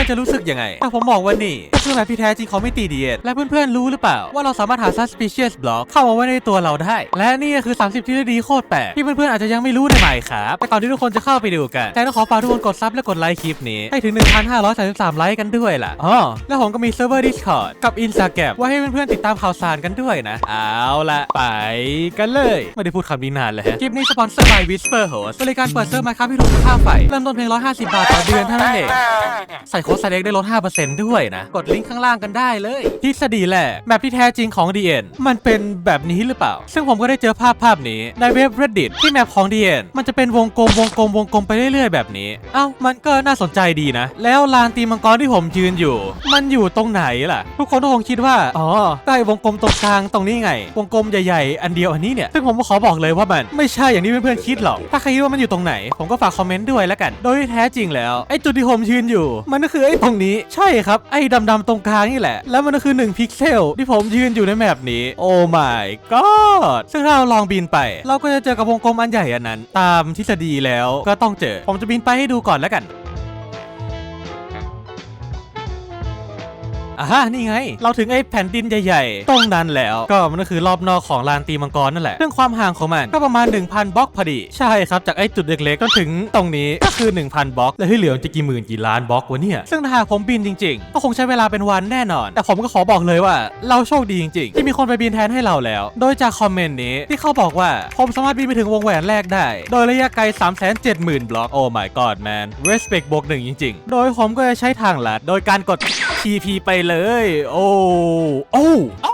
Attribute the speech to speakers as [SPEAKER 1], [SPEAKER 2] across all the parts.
[SPEAKER 1] ื่อนๆจะรู้สึกยังไงถ้าผมบอกว่านี่ก็คือแบบที่แท้จริงของไม่ตีดีเอ็ดและเพื่อนๆรู้หรือเปล่า ว่าเราสามารถหา suspicious block เข้ามาไว้ในตัวเราได้ และนี่ก็คือ 30ทฤษฎีโคตรแปลกที่เพื่อนๆอาจจะยังไม่รู้ในใหม่ครับแต่ก่อนที่ทุกคนจะเข้าไปดูกันแต่ต้องขอฝากทุกคนกดซับและกดไลค์คลิปนี้ให้ถึง 1,533 ไลค์กันด้วยล่ะอ๋อแล้วผมก็มีเซิร์ฟเวอร์ Discord กับ Instagram ไว้ให้เพื่อนๆติดตามข่าวสารกันด้วยนะ เอาละไปกันเลยไม่ได้พูดคำนี้นานเลยฮะคลิปนี้สปอนเซอร์ by Whisper Host บริการเปิดเซิร์ฟมาครับที่ถูกค่าไฟเริ่มต้นเพียง150 บาทต่อเดือนเท่านั้นเองใส่โคดสเล็กได้ลด 5%ด้วยนะ กดลิงก์ข้างล่างกันได้เลยทฤษฎีแหละแบบที่แท้จริงของ DN มันเป็นแบบนี้หรือเปล่า ซึ่งผมก็ได้เจอภาพภาพนี้ในเว็บ Reddit ที่แมปของ DN มันจะเป็นวงกลมวงกลมวงกลมไปเรื่อยๆ แบบนี้ เอ้ามันก็น่าสนใจดีนะ แล้วลานตีมังกรที่ผมยืนอยู่ มันอยู่ตรงไหนล่ะ ทุกคนก็คงคิดว่าอ๋อใกล้วงกลมตรงกลางตรงนี้ไง วงกลมใหญ่ๆ อันเดียวอันนี้เนี่ยซึ่งผมก็ขอบอกเลยว่ามันไม่ใช่อย่างที่เพื่อนๆคิดหรอกถ้าใครคิดว่ามันอยู่ตรงไหน ผมก็ฝากคอมเมนต์ด้วยแล้วกัน โดยที่แท้จริงแล้วไอ้จุดที่ผมยืนอยู่มันก็คือไอ้ตรงนี้ใช่ครับไอ้ดำๆตรงกลางนี่แหละ แล้วมันก็คือ 1 พิกเซลที่ผมยืนอยู่ในแมปนี้ โอ้ my god ซึ่งถ้าเราลองบินไป เราก็จะเจอกับวงกลมอันใหญ่อันนั้น ตามทฤษฎีแล้วก็ต้องเจอ ผมจะบินไปให้ดูก่อนแล้วกัน อ่านี่ไง เราถึงไอ้แผ่นดินใหญ่ๆตรงนั้นแล้ว ก็มันก็คือรอบนอกของลานตีมังกรนั่นแหละซึ่องความห่างของมันก็ประมาณ 1,000 บล็อกพอดี ใช่ครับ จากไอ้จุดเล็กๆจนถึงตรงนี้ก็คือ 1,000 บล็อกแล้วที่เหลือจะกี่หมื่นกี่ล้านบล็อกวะเนี่ยซึ่งถ้าหากผมบินจริงๆ ก็คงใช้เวลาเป็นวันแน่นอน แต่ผมก็ขอบอกเลยว่า เราโชคดีจริงๆ ที่มีคนไปบินแทนให้เราแล้ว โดยจากคอมเมนต์นี้ที่เขาบอกว่าผมสามารถบินไปถึงวงแหวนแรกได้ โดยระยะไกล 370,000 บล็อกโอ้ my god man respect บวกหนึ่งจริง ๆ โดยผมก็จะใช้ทางลัดโดยการกด TP ไปเลยโอ้โอ้โอ้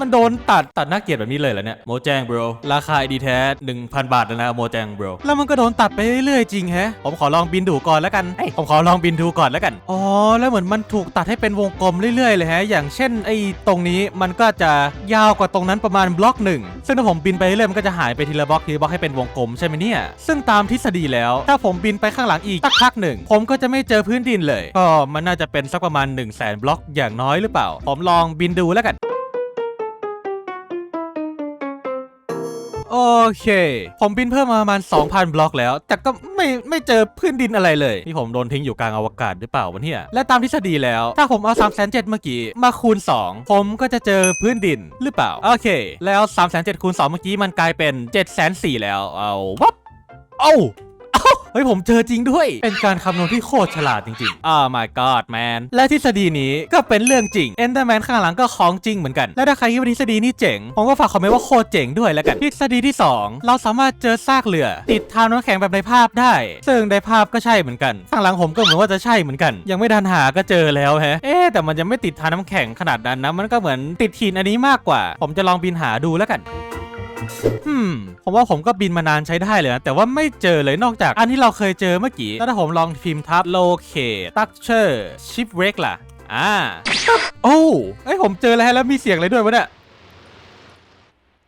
[SPEAKER 1] มันโดนตัดตัดน่าเกลียดแบบนี้เลยเหรอเนี่ยโมแจง bro ราคาไอดีแท้1,000 บาทแล้วนะโมแจง bro แล้วมันก็โดนตัดไปเรื่อยๆจริงแฮะผมขอลองบินดูก่อนแล้วกันเอ้ยผมขอลองบินดูก่อนแล้วกันอ๋อแล้วเหมือนมันถูกตัดให้เป็นวงกลมเรื่อยๆเลยฮะ อย่างเช่นไอ้ตรงนี้มันก็จะยาวกว่าตรงนั้นประมาณบล็อกหนึ่งซึ่งถ้าผมบินไปเรื่อยๆมันก็จะหายไปทีละบล็อกทีละบล็อกให้เป็นวงกลมใช่ไหมเนี่ยซึ่งตามทฤษฎีแล้ว ถ้าผมบินไปข้างหลังอีกสักพักหนึ่งผมก็จะไม่เจอพื้นดินเลย ก็มันน่าจะเป็นสักประมาณ1 0 0 0 0แสนบล็อกอย่างน้อยหรือเปล่า ผมลองบินดูแล้วกัน โอเค ผมบินเพิ่มมาประมาณ 2,000 บล็อกแล้ว แต่ก็ไม่ไม่เจอพื้นดินอะไรเลย นี่ผมโดนทิ้งอยู่กลางอวกาศหรือเปล่าวะเนี่ย และตามทฤษฎีแล้ว ถ้าผมเอา3 7 0 0เมื่อกี้มาคูณ 2 ผมก็จะเจอพื้นดินหรือเปล่า โอเค แล้ว3 7 0 0คูณ2เมื่อกี้มันกลายเป็น 7 4 0 0 0แล้ว เอาวับเอ้า เอ้าเฮ้ยผมเจอจริงด้วย เป็นการคำนวณที่โคตรฉลาดจริงๆ Oh my god man และทฤษฎีนี้ก็เป็นเรื่องจริง Enderman ข้างหลังก็ของจริงเหมือนกัน และถ้าใครคิดว่าทฤษฎีนี้เจ๋ง ผมก็ฝากคอมเมนต์ว่าโคตรเจ๋งด้วยแล้วกัน ทฤษฎีที่ 2 เราสามารถเจอซากเรือ ติดทางน้ำแข็งแบบในภาพได้ ซึ่งในภาพก็ใช่เหมือนกัน ข้างหลังผมก็เหมือนว่าจะใช่เหมือนกัน ยังไม่ทันหาก็เจอแล้วแฮะ เอ๊ะแต่มันยังไม่ติดทางน้ำแข็งขนาดนั้นนะ มันก็เหมือนติดหินอันนี้มากกว่า ผมจะลองบินหาดูแล้วกัน อืมผมว่าผมก็บินมานานใช้ได้เลยนะแต่ว่าไม่เจอเลยนอกจากอันที่เราเคยเจอเมื่อกี้แล้วถ้าผมลองพิมพ์ทับ locate structure shipwreck ล่ะ อ่าปึ๊บโอ้เอ้ยผมเจอแล้วฮะแล้วมีเสียงอะไรด้วยวะเนี่ย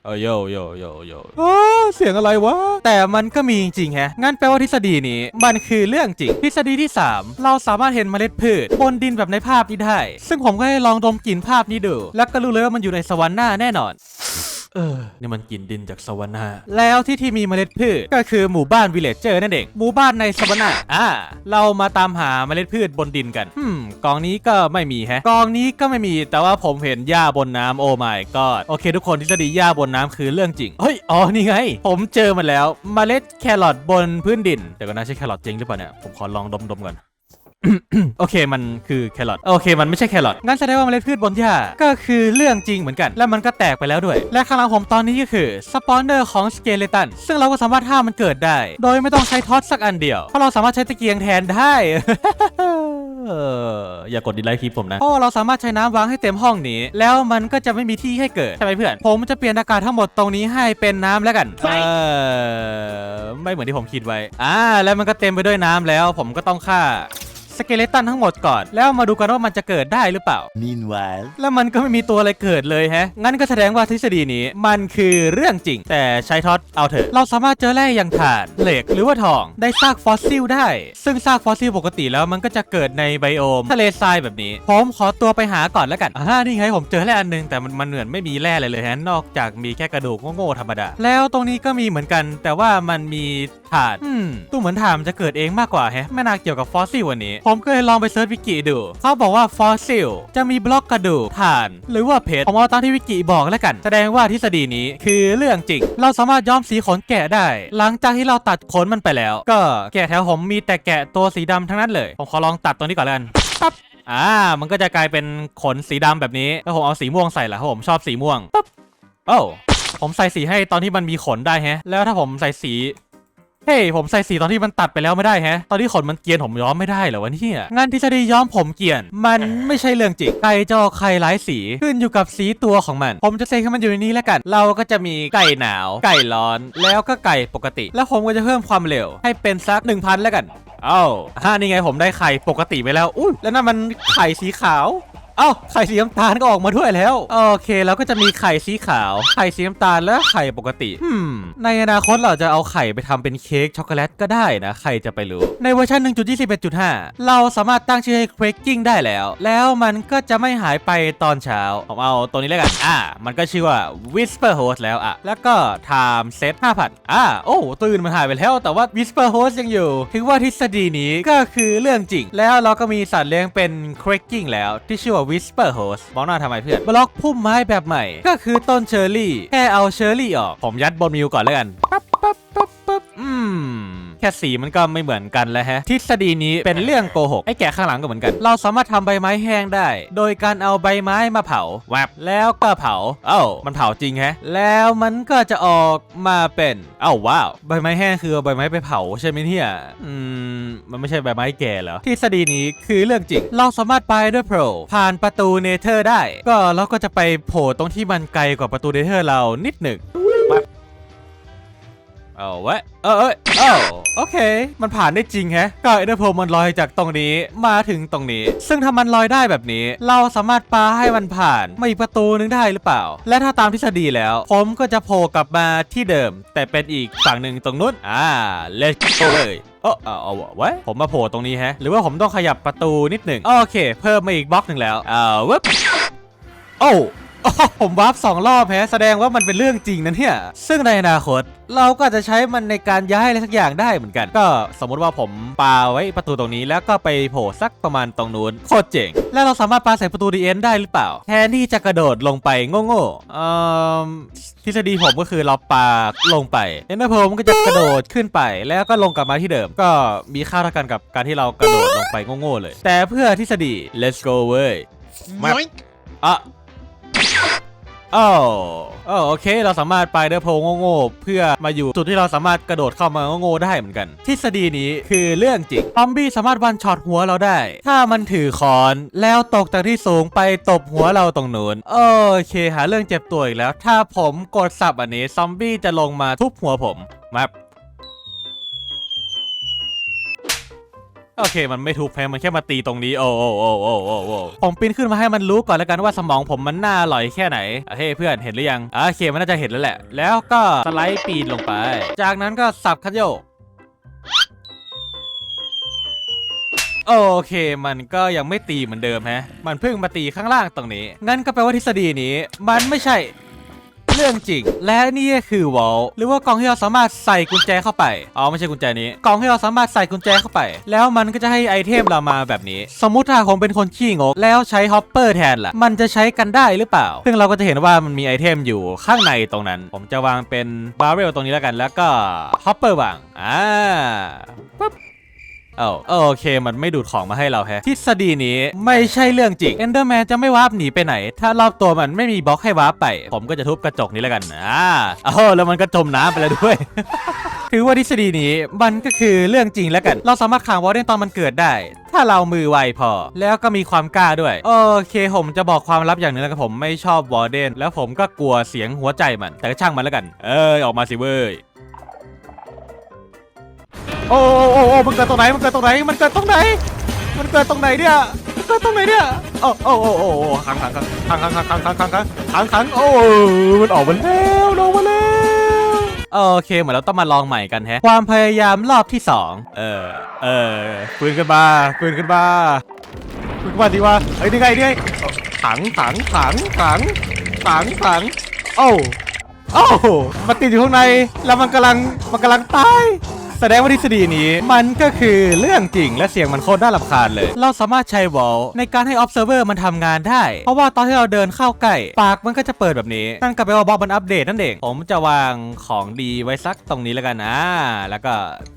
[SPEAKER 1] เออโยโยโยโยอ้าเสียงอะไรวะ แต่มันก็มีจริงๆแฮะ งั้นแปลว่าทฤษฎีนี้ มันคือเรื่องจริง ทฤษฎีที่ 3 เราสามารถเห็นเมล็ดพืชบนดินแบบในภาพนี้ได้ ซึ่งผมก็ได้ลองดมกลิ่นภาพนี้ดู แล้วก็รู้เลยว่ามันอยู่ในสวรรค์หน้าแน่นอน เออนี่มันกินดินจากสวรรค์นาแล้วที่ที่มีเมล็ดพืชก็คือหมู่บ้านวิลเลจเจอร์นั่นเองหมู่บ้านในสวรรค์นาอ่าเรามาตามหาเมล็ดพืชบนดินกันอืมกองนี้ก็ไม่มีแฮะกองนี้ก็ไม่มีแต่ว่าผมเห็นหญ้าบนน้ำโอ้ my god โอเค ทุกคนทฤษฎีหญ้าบนน้ำคือเรื่องจริงเฮ้ยอ๋อนี่ไง ผมเจอมันแล้วเมล็ดแครอทบนพื้นดินแต่ก็น่าใช่แครอทจริงหรือเปล่าเนี่ยผมขอลองดมๆก่อน โอเคมันคือแครอทโอเคมันไม่ใช่แครอทงั้นแสดงว่าเมล็ดพืชบนหญ้าก็คือเรื่องจริงเหมือนกัน และมันก็แตกไปแล้วด้วย และข้างหลังผมตอนนี้ก็คือสปอนเนอร์ของสเกเลตันซึ่งเราก็สามารถห้ามมันเกิดได้ โดยไม่ต้องใช้ท็อตสักอันเดียว เพราะเราสามารถใช้ตะเกียงแทนได้เอออย่ากดดีไลค์คลิปผมนะเพราะว่าเราสามารถใช้น้ำวางให้เต็มห้องนี้ แล้วมันก็จะไม่มีที่ให้เกิด ใช่ไหมเพื่อน ผมจะเปลี่ยนอากาศทั้งหมดตรงนี้ให้เป็นน้ำแล้วกัน เออ ไม่เหมือนที่ผมคิดไว้ อ่า แล้วมันก็เต็มไปด้วยน้ำแล้ว ผมก็ต้องฆ่า สเกเลตันทั้งหมดก่อน แล้วมาดูกันว่ามันจะเกิดได้หรือเปล่า
[SPEAKER 2] Meanwhile,
[SPEAKER 1] แล้วมันก็ไม่มีตัวอะไรเกิดเลยแฮะ งั้นก็แสดงว่าทฤษฎีนี้มันคือเรื่องจริง แต่ใช้ท็อตเอาเถอะ เราสามารถเจอแร่อย่างถ่าน เหล็กหรือว่าทองได้ซากฟอสซิลได้ ซึ่งซากฟอสซิลปกติแล้วมันก็จะเกิดในไบโอมทะเลทรายแบบนี้ ผมขอตัวไปหาก่อนแล้วกันอ่านี่ไงผมเจอแร่อันหนึงแต่มันมันเหมือนไม่มีแร่อะไรเลยฮะนอกจากมีแค่กระดูกโง่ๆธรรมดา แล้วตรงนี้ก็มีเหมือนกัน แต่ว่ามันมี ถ่านอืมดูเหมือนถ่านมันจะเกิดเองมากกว่าแฮะไม่น่าเกี่ยวกับฟอสซิลวันนี้ ผมก็เลยลองไปเซิร์ชวิกิดู เขาบอกว่าฟอสซิลจะมีบล็อกกระดูกถ่าน หรือว่าเพชรผมเอาตามที่วิกิบอกแล้วกัน แสดงว่าทฤษฎีนี้คือเรื่องจริง เราสามารถย้อมสีขนแกะได้ หลังจากที่เราตัดขนมันไปแล้ว ก็แกะแถวผมมีแต่แกะตัวสีดำทั้งนั้นเลย ผมขอลองตัดตัวนี้ก่อนแล้วกันปั๊บอ่า มันก็จะกลายเป็นขนสีดำแบบนี้แล้วผมเอาสีม่วงใส่ละเพราะผมชอบสีม่วงปั๊บโอ้าผมใส่สีให้ตอนที่มันมีขนได้แฮะ แล้วถ้าผมใส่สี เฮ้ยผมใส่สีตอนที่มันตัดไปแล้วไม่ได้แฮะ ตอนที่ขนมันเกรียนผมย้อมไม่ได้เหรอวะเนี่ยงานทฤษฎีย้อมผมเกรียน มันไม่ใช่เรื่องจริงไก่จะออกไข่หลายสีขึ้นอยู่กับสีตัวของมัน ผมจะเซให้มันอยู่ในนี้แล้วกัน เราก็จะมีไก่หนาว ไก่ร้อน แล้วก็ไก่ปกติ แล้วผมก็จะเพิ่มความเร็ว ให้เป็นสัก1,000 แล้วกัน เอ้าฮ่านี่ไงผมได้ไข่ปกติไปแล้วอุ้ยแล้วนั่นมันไข่สีขาว อ้าไข่สีน้ำตาลก็ออกมาด้วยแล้ว โอเคเราก็จะมีไข่สีขาว ไข่สีน้ำตาลและไข่ปกติอืมในอนาคตเราจะเอาไข่ไปทำเป็นเค้กช็อกโกแลตก็ได้นะใครจะไปรู้ ในเวอร์ชัน1.21.5 เราสามารถตั้งชื่อให้ Quaking ได้แล้ว แล้วมันก็จะไม่หายไปตอนเช้าผมเอาตัวนี้แล้วกัน อ่า มันก็ชื่อว่า Whisper Host แล้วอะ แล้วก็ Time Set 5,000อ่า โอ้ตัวอื่นมันหายไปแล้ว แต่ว่า Whisper Host ยังอยู่ ถึงว่าทฤษฎีนี้ก็คือเรื่องจริง แล้วเราก็มีสัตว์เลี้ยงเป็น Quaking แล้วที่ชื่อว่า Whisper Host มองหน้าทำไมเพื่อน บล็อกพุ่มไม้แบบใหม่ ก็คือต้นเชอร์รี่ แค่เอาเชอร์รี่ออก ผมยัดบนมิวก่อนเลยกันปั๊บปั๊บปั๊บปั๊บอืม แค่สีมันก็ไม่เหมือนกันแล้วฮะ ทฤษฎีนี้เป็นเรื่องโกหกไอ้แกะข้างหลังก็เหมือนกัน เราสามารถทำใบไม้แห้งได้ โดยการเอาใบไม้มาเผาแวบแล้วก็เผา เอ้ามันเผาจริงแฮะ แล้วมันก็จะออกมาเป็นเอ้าว้าวใบไม้แห้งคือเอาใบไม้ไปเผาใช่ไหมเนี่ยอืมมันไม่ใช่ใบไม้แก่เหรอทฤษฎีนี้คือเรื่องจริง เราสามารถไปด้วยโปรผ่านประตูเนเธอร์ได้ ก็เราก็จะไปโผล่ตรงที่มันไกลกว่าประตูเนเธอร์เรานิดหนึ่ง เอาไว้เออเอยเอ้าโอเค มันผ่านได้จริงแฮะก็เอเดอร์โพมันลอยจากตรงนี้มาถึงตรงนี้ ซึ่งถ้ามันลอยได้แบบนี้ เราสามารถปาให้มันผ่านมาอีกประตูนึงได้หรือเปล่า และถ้าตามทฤษฎีแล้ว ผมก็จะโผล่กลับมาที่เดิม แต่เป็นอีกฝั่งหนึ่งตรงนู้นอ่า let's go เลยเออเอาเอาไว้ผมมาโผล่ตรงนี้แฮะ หรือว่าผมต้องขยับประตูนิดหนึ่งโอเค เพิ่มมาอีกบล็อกหนึ่งแล้วอ่าวับโอ้ อ๋อผมวาร์ปสองรอบแฮะแสดงว่ามันเป็นเรื่องจริงนะเนี่ย ซึ่งในอนาคต เราก็อาจจะใช้มันในการย้ายอะไรสักอย่างได้เหมือนกัน ก็สมมุติว่าผมปาไว้ประตูตรงนี้แล้วก็ไปโผล่สักประมาณตรงนู้นโคตรเจ๋ง แล้วเราสามารถปาใส่ประตูดีเอ็นได้หรือเปล่า แทนที่จะกระโดดลงไปโง่ๆเอ่อทฤษฎีผมก็คือเราปาลงไปเอ็นเดอร์โพมันก็จะกระโดดขึ้นไป แล้วก็ลงกลับมาที่เดิม ก็มีค่าเท่ากันกับการที่เรากระโดดลงไปโง่ๆเลย แต่เพื่อทฤษฎี let's go เว้ย
[SPEAKER 2] Yoink.
[SPEAKER 1] อะ อ้าวอ้โอเค เราสามารถไปเดอร์โพโง่ๆเพื่อมาอยู่จุดที่เราสามารถกระโดดเข้ามาโง่ๆได้เหมือนกัน ทฤษฎีนี้คือเรื่องจริงซอมบี้สามารถวันช็อตหัวเราได้ ถ้ามันถือค้อนแล้วตกจากที่สูงไปตบหัวเราตรงนู้นโอเค หาเรื่องเจ็บตัวอีกแล้ว ถ้าผมกดสับอันนี้ซอมบี้จะลงมาทุบหัวผมมา โอเค มันไม่ทุบแพ้มันแค่มาตีตรงนี้ โอ้โอ้โอ้โอ้โอ้โอ้ผมปีนขึ้นมาให้มันรู้ก่อนแล้วกันว่าสมองผมมันน่าอร่อยแค่ไหนเฮ้เพื่อนเห็นหรือยังโอเคมันน่าจะเห็นแล้วแหละ แล้วก็สไลด์ปีนลงไป จากนั้นก็สับคันโยกโอเคมันก็ยังไม่ตีเหมือนเดิมฮะ มันเพิ่งมาตีข้างล่างตรงนี้ งั้นก็แปลว่าทฤษฎีนี้ มันไม่ใช่ รื่องจริง และนี่ก็คือวอลหรือว่ากล่องที่เราสามารถใส่กุญแจเข้าไปอ๋อไม่ใช่กุญแจนี้กล่องที่เราสามารถใส่กุญแจเข้าไป แล้วมันก็จะให้ไอเทมเรามาแบบนี้ สมมุติถ้าผมเป็นคนขี้งกแล้วใช้ฮอปเปอร์แทนล่ะมันจะใช้กันได้หรือเปล่า ซึ่งเราก็จะเห็นว่ามันมีไอเทมอยู่ข้างในตรงนั้น ผมจะวางเป็นบาร์เรลตรงนี้แล้วกัน แล้วก็ฮอปเปอร์วางอ่าปุ๊บ เอ้าโอเค มันไม่ดูดของมาให้เราแฮะทฤษฎีนี้ไม่ใช่เรื่องจริงเอนเดอร์แมนจะไม่วาร์ปหนีไปไหน ถ้ารอบตัวมันไม่มีบล็อกให้วาร์ปไป ผมก็จะทุบกระจกนี้แล้วกันอ่าเอ้าแล้วมันก็จมน้ำไปแล้วด้วยถือว่าทฤษฎีนี้มันก็คือเรื่องจริงแล้วกัน เราสามารถขังวอร์เดนตอนมันเกิดได้ ถ้าเรามือไวพอ แล้วก็มีความกล้าด้วย โอเค ผมจะบอกความลับอย่างหนึงแล้วกันผมไม่ชอบวอร์เดนแล้วผมก็กลัวเสียงหัวใจมัน แต่ก็ช่างมันแล้วกัน เอ้ยออกมาสิเว้ย โอ้โอ้โอ้โอ้มันเกิดตรงไหน มันเกิดตรงไหน มันเกิดตรงไหน มันเกิดตรงไหนเนี่ยมันเกิดตรงไหนเนี่ยโอ้โอ้โอ้โอ้โอ้ขังขังขังขังขังขังขังขังขังขังขังโอ้มันออกมาแล้วออกมาแล้วโอเคเหมือนเราต้องมาลองใหม่กันแฮะ ความพยายามรอบที่สองเออ เออปืนขึ้นมาปืนขึ้นมาปืนขึ้นมาดีว่าเฮ้ยนี่ไงนี่ไงขังขังขังขังขังขังโอ้โอ้มันติดอยู่ข้างในแล้วมันกำลังมันกำลังตาย แสดงว่าทฤษฎีนี้มันก็คือเรื่องจริงและเสียงมันโคตรน่ารำคาญเลย เราสามารถใช้ wall ในการให้ observer มันทำงานได้ เพราะว่าตอนที่เราเดินเข้าใกล้ ปากมันก็จะเปิดแบบนี้ นั่นก็แปลว่าบล็อกมันอัปเดตนั่นเอง ผมจะวางของดีไว้สักตรงนี้แล้วกันนะแล้วก็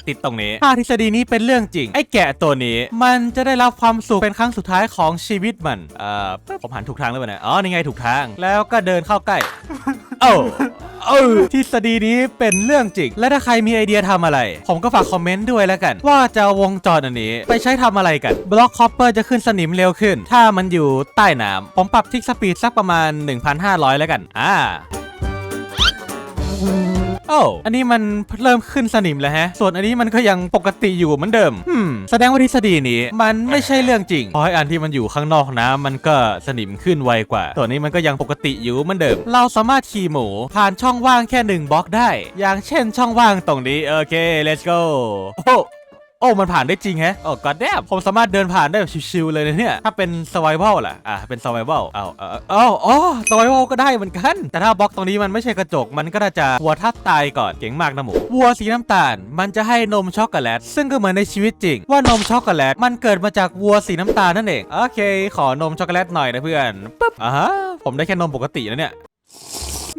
[SPEAKER 1] ติดตรงนี้ถ้าทฤษฎีนี้เป็นเรื่องจริง ไอ้แกะตัวนี้ มันจะได้รับความสุขเป็นครั้งสุดท้ายของชีวิตมันเอ่อผมหันถูกทางหรือเปล่าเนี่ยอ๋อนี่ไงถูกทาง แล้วก็เดินเข้าใกล้ อ้เออทฤษฎีนี้เป็นเรื่องจริง และถ้าใครมีไอเดียทำอะไร ผมก็ฝากคอมเมนต์ด้วยแล้วกัน ว่าจะวงจรอันนี้ ไปใช้ทำอะไรกัน บล็อกคอปเปอร์จะขึ้นสนิมเร็วขึ้น ถ้ามันอยู่ใต้น้ำผมปรับทิกสปีดสักประมาณ 1,500 แล้วกัน อ่า โอ้อันนี้มันเริ่มขึ้นสนิมแล้วฮะ ส่วนอันนี้มันก็ยังปกติอยู่เหมือนเดิมอืมแสดงว่าทฤษฎีนี้มันไม่ใช่เรื่องจริงเพราะไอ้อันที่มันอยู่ข้างนอกนะมันก็สนิมขึ้นไวกว่าส่วนนี้มันก็ยังปกติอยู่เหมือนเดิม เราสามารถขี่หมูผ่านช่องว่างแค่หนึ่งบล็อกได้ อย่างเช่นช่องว่างตรงนี้โอเค let's go โอ้ อ้มันผ่านได้จริงแฮะโอ้ก็แดบผมสามารถเดินผ่านได้แบบชิวๆเลยนะเนี่ย ถ้าเป็น survival ล่ะ อะ เป็น survival เอาเอาเอาอ๋อ survival ก็ได้เหมือนกัน แต่ถ้าบล็อกตรงนี้มันไม่ใช่กระจก มันก็น่าจะวัวทับตายก่อน เก่งมากนะหมู วัวสีน้ำตาล มันจะให้นมช็อกโกแลต ซึ่งก็เหมือนในชีวิตจริง ว่านมช็อกโกแลต มันเกิดมาจากวัวสีน้ำตาลนั่นเอง โอเค ขอนมช็อกโกแลตหน่อยนะเพื่อน ปึ๊บ อ่าฮะ ผมได้แค่นมปกตินะเนี่ย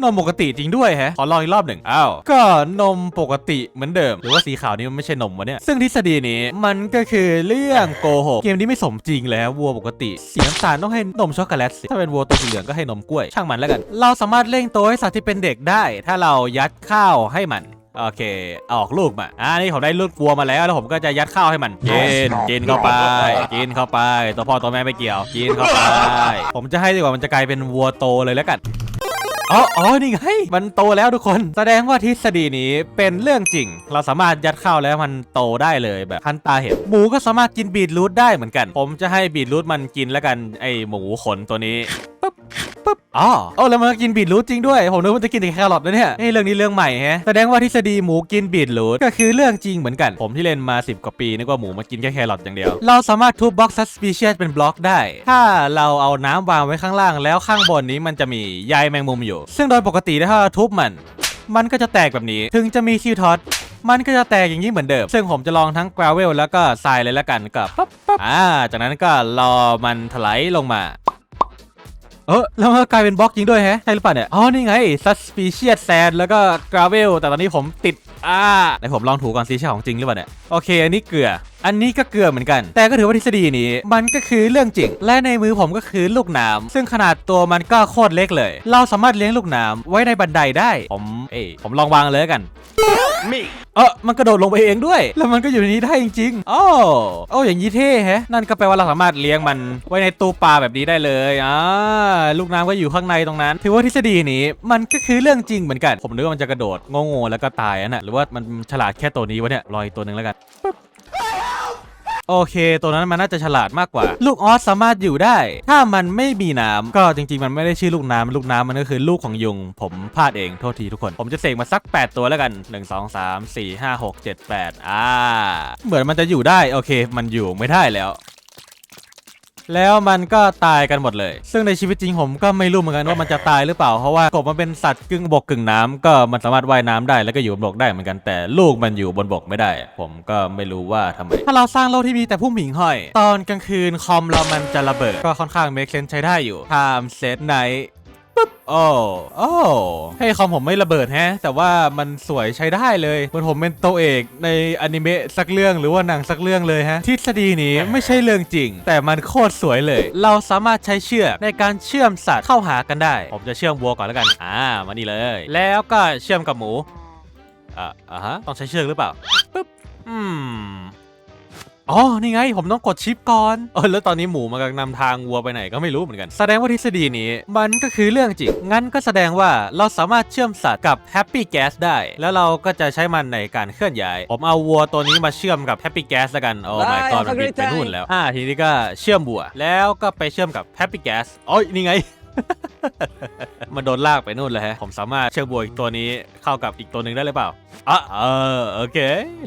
[SPEAKER 1] นมปกติจริงด้วยแฮะ ขอลองอีกรอบหนึ่งอ้าวก็นมปกติเหมือนเดิม หรือว่าสีขาวนี้มันไม่ใช่นมวะเนี่ย ซึ่งทฤษฎีนี้มันก็คือเรื่องโกหก เกมนี้ไม่สมจริงแล้ววัวปกติสีน้ำตาลต้องให้นมช็อกโกแลตสิถ้าเป็นวัวตัวสีเหลืองก็ให้นมกล้วยช่างมันแล้วกัน เราสามารถเร่งโตให้สัตว์ที่เป็นเด็กได้ ถ้าเรายัดข้าวให้มันโอเค ออกลูกมา อ่า นี่ผมได้ลูกวัวมาแล้ว แล้วผมก็จะยัดข้าวให้มัน กิน กินเข้าไป กินเข้าไป ตัวพ่อตัวแม่ไม่เกี่ยว กินเข้าไป ผมจะให้ดีกว่ามันจะกลายเป็นวัวโตเลยแล้วกัน อ๋ออ๋อนี่ไง มันโตแล้วทุกคน แสดงว่าทฤษฎีนี้เป็นเรื่องจริง เราสามารถยัดข้าวแล้วมันโตได้เลยแบบทันตาเห็น หมูก็สามารถกินบีทรูทได้เหมือนกัน ผมจะให้บีทรูทมันกินแล้วกัน ไอหมูขนตัวนี้ ปึ๊บอ๋อโอ้แล้วมันก็กินบีทรูทจริงด้วยผมนึกว่าจะกินแต่แครอทนะเนี่ยเฮ้ยเรื่องนี้เรื่องใหม่แฮะแสดงว่าทฤษฎีหมูกินบีทรูทก็คือเรื่องจริงเหมือนกัน ผมที่เล่นมา 10 กว่าปีนึกว่าหมูมากินแค่แครอทอย่างเดียว เราสามารถทุบบล็อกซัสปีเชียสเป็นบล็อกได้ ถ้าเราเอาน้ำวางไว้ข้างล่าง แล้วข้างบนนี้มันจะมีใยแมงมุมอยู่ ซึ่งโดยปกติถ้าทุบมัน มันก็จะแตกแบบนี้ ถึงจะมีซิลท็อตมันก็จะแตกอย่างนี้เหมือนเดิม ซึ่งผมจะลองทั้งกราเวลแล้วก็ทรายเลยละกันก็ปั๊บปั๊บอ่า จากนั้นก็รอมันถลายลงมา เออแล้วมันก็กลายเป็นบล็อกจริงด้วยแฮะใช่หรือเปล่าเนี่ยอ๋อนี่ไง suspicious sand แล้วก็ gravel แต่ตอนนี้ผมติดอ่าไหนผมลองถูก่อนซิใช่ของจริงหรือเปล่าเนี่ยโอเคอันนี้เกลือ อันนี้ก็เกลือเหมือนกัน แต่ก็ถือว่าทฤษฎีนี้ มันก็คือเรื่องจริง และในมือผมก็คือลูกน้ำซึ่งขนาดตัวมันก็โคตรเล็กเลย เราสามารถเลี้ยงลูกน้ำไว้ในบันไดได้ ผมเอ้ยผมลองวางเลยแล้วกันเออมันกระโดดลงไปเองด้วย แล้วมันก็อยู่ในนี้ได้จริงๆโอ้โอ้อย่างนี้เท่แฮะ นั่นก็แปลว่าเราสามารถเลี้ยงมันไว้ในตู้ปลาแบบนี้ได้เลยอ่าลูกน้ำก็อยู่ข้างในตรงนั้น ถือว่าทฤษฎีนี้ มันก็คือเรื่องจริงเหมือนกัน ผมนึกว่ามันจะกระโดดโง่ๆแล้วก็ตายอะน่ะหรือว่ามันฉลาดแค่ตัวนี้วะเนี่ยรออีกตัวหนึ่งแล้วกันปึ๊บ โอเค ตัวนั้นมันน่าจะฉลาดมากกว่า ลูกออสสามารถอยู่ได้ ถ้ามันไม่มีน้ำก็จริง ๆ มันไม่ได้ชื่อลูกน้ำลูกน้ำมันก็คือลูกของยุง ผมพลาดเองโทษทีทุกคน ผมจะเสกมาสัก 8 ตัวแล้วกัน 1 2 3 4 5 6 7 8อ่าเหมือนมันจะอยู่ได้โอเค มันอยู่ไม่ได้แล้ว แล้วมันก็ตายกันหมดเลย ซึ่งในชีวิตจริงผมก็ไม่รู้เหมือนกันว่ามันจะตายหรือเปล่า เพราะว่ากบมันเป็นสัตว์กึ่งบกกึ่งน้ำก็มันสามารถว่ายน้ำได้แล้วก็อยู่บนบกได้เหมือนกันแต่ลูกมันอยู่บนบกไม่ได้ ผมก็ไม่รู้ว่าทำไม ถ้าเราสร้างโลกที่มีแต่ผู้หมิงห้อย ตอนกลางคืนคอมเรามันจะระเบิดก็ค่อนข้างเมคเซนใช้ได้อยู่ time set night ปึ๊บโอ้โอ้ให้คอมผมไม่ระเบิดแฮะ แต่ว่ามันสวยใช้ได้เลยเหมือนผมเป็นตัวเอกในอนิเมะสักเรื่องหรือว่าหนังสักเรื่องเลยฮะทฤษฎีนี้ไม่ใช่เรื่องจริง แต่มันโคตรสวยเลย เราสามารถใช้เชือกในการเชื่อมสัตว์เข้าหากันได้ ผมจะเชื่อมวัวก่อนแล้วกันอ่ามานี่เลย แล้วก็เชื่อมกับหมูอ่าอ่าฮะต้องใช้เชือกหรือเปล่าปึ๊บอืม อ๋อ นี่ไง ผมต้องกดชิปก่อน เออ แล้วตอนนี้หมูมันกำลังนำทางวัวไปไหนก็ไม่รู้เหมือนกัน แสดงว่าทฤษฎีนี้ มันก็คือเรื่องจริง งั้นก็แสดงว่าเราสามารถเชื่อมสัตว์กับ Happy Gas ได้ แล้วเราก็จะใช้มันในการเคลื่อนย้าย ผมเอาวัวตัวนี้มาเชื่อมกับ Happy Gas แล้วกัน โอ้ my
[SPEAKER 2] Bye,
[SPEAKER 1] god มันบิดไปนู่นแล้วอ่าทีนี้ก็เชื่อมวัว แล้วก็ไปเชื่อมกับ Happy Gas อ๋อนี่ไง มันโดนลากไปนู่นเลยฮะ ผมสามารถเชือกบัวอีกตัวนี้เข้ากับอีกตัวหนึ่งได้หรือเปล่าอะเออโอเค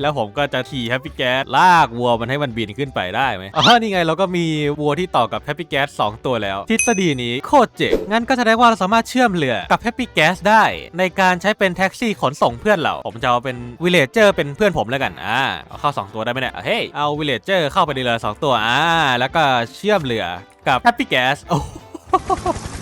[SPEAKER 1] แล้วผมก็จะขี่แฮปปี้แก๊สลากวัวมันให้มันบินขึ้นไปได้ไหมอ๋อนี่ไงเราก็มีวัวที่ต่อกับแฮปปี้แก๊สสองตัวแล้ว ทฤษฎีนี้โคตรเจ๋งงั้นก็แสดงว่าเราสามารถเชื่อมเรือกับแฮปปี้แก๊สได้ ในการใช้เป็นแท็กซี่ขนส่งเพื่อนเรา ผมจะเอาเป็นวิลเลจเจอร์เป็นเพื่อนผมแล้วกันอ่าเอาเข้าสองตัวได้ไหมเนี่ยเฮ้ยเอาวิลเลจเจอร์เข้าไปในเรือสองตัวอ่าแล้วก็เชื่อมเรือกับแฮปปี้แก๊สโอ้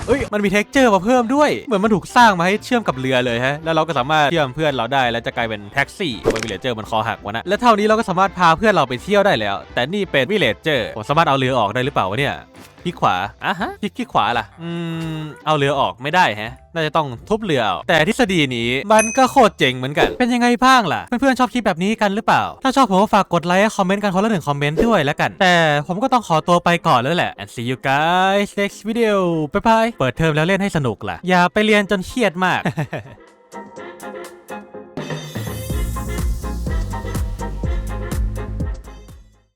[SPEAKER 1] เอ้ยมันมีเท็กเจอร์มาเพิ่มด้วย เหมือนมันถูกสร้างมาให้เชื่อมกับเรือเลยฮะ แล้วเราก็สามารถเชื่อมเพื่อนเราได้ แล้วจะกลายเป็นแท็กซี่เป็นวิลเลจเจอร์มันคอหักวะนะ และเท่านี้เราก็สามารถพาเพื่อนเราไปเที่ยวได้แล้ว แต่นี่เป็นวิลเลจเจอร์ผมสามารถเอาเรือออกได้หรือเปล่าวะเนี่ยคลิกขวาอะฮะคลิกคลิกขวาล่ะ อืม เอาเรือออกไม่ได้ฮะ น่าจะต้องทุบเรือแต่ทฤษฎีนี้มันก็โคตรเจ๋งเหมือนกัน เป็นยังไงบ้างล่ะ เพื่อนๆชอบคลิปแบบนี้กันหรือเปล่า ถ้าชอบผมก็ฝากกดไลค์คอมเมนต์กันคนละหนึ่งคอมเมนต์ด้วยแล้วกัน แต่ผมก็ต้องขอตัวไปก่อนแล้วแหละ and see you guys next video บ๊ายบายเปิดเทอมแล้วเล่นให้สนุกล่ะ อย่าไปเรียนจนเครียดมาก